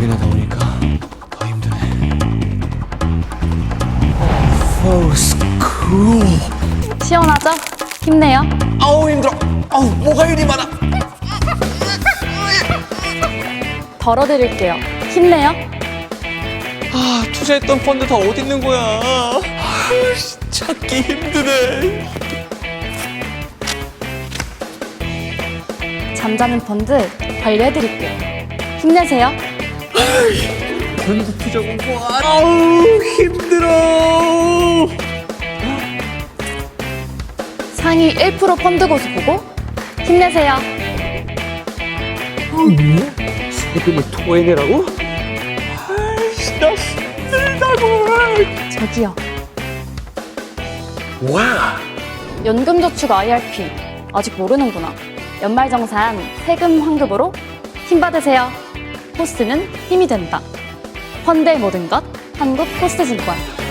여기나 나오니까 더 힘드네. 포스 쿨. 시원하죠? 힘내요. 아우 힘들어. 아우 뭐가 이리 많아. 덜어드릴게요. 힘내요. 아 투자했던 펀드 다 어디 있는 거야? 아, 찾기 힘드네. 잠자는 펀드 관리해드릴게요. 힘내세요. 펀드 투자 공부 아우 힘들어. 상위 1% 펀드 고수 보고 힘내세요. 세금을 토해내라고? 아이씨 나 힘들다고. 저기요. 와. 연금저축 IRP 아직 모르는구나. 연말정산 세금 환급으로 힘 받으세요. 포스트는 힘이 된다. 펀드의 모든 것 한국 포스트증권.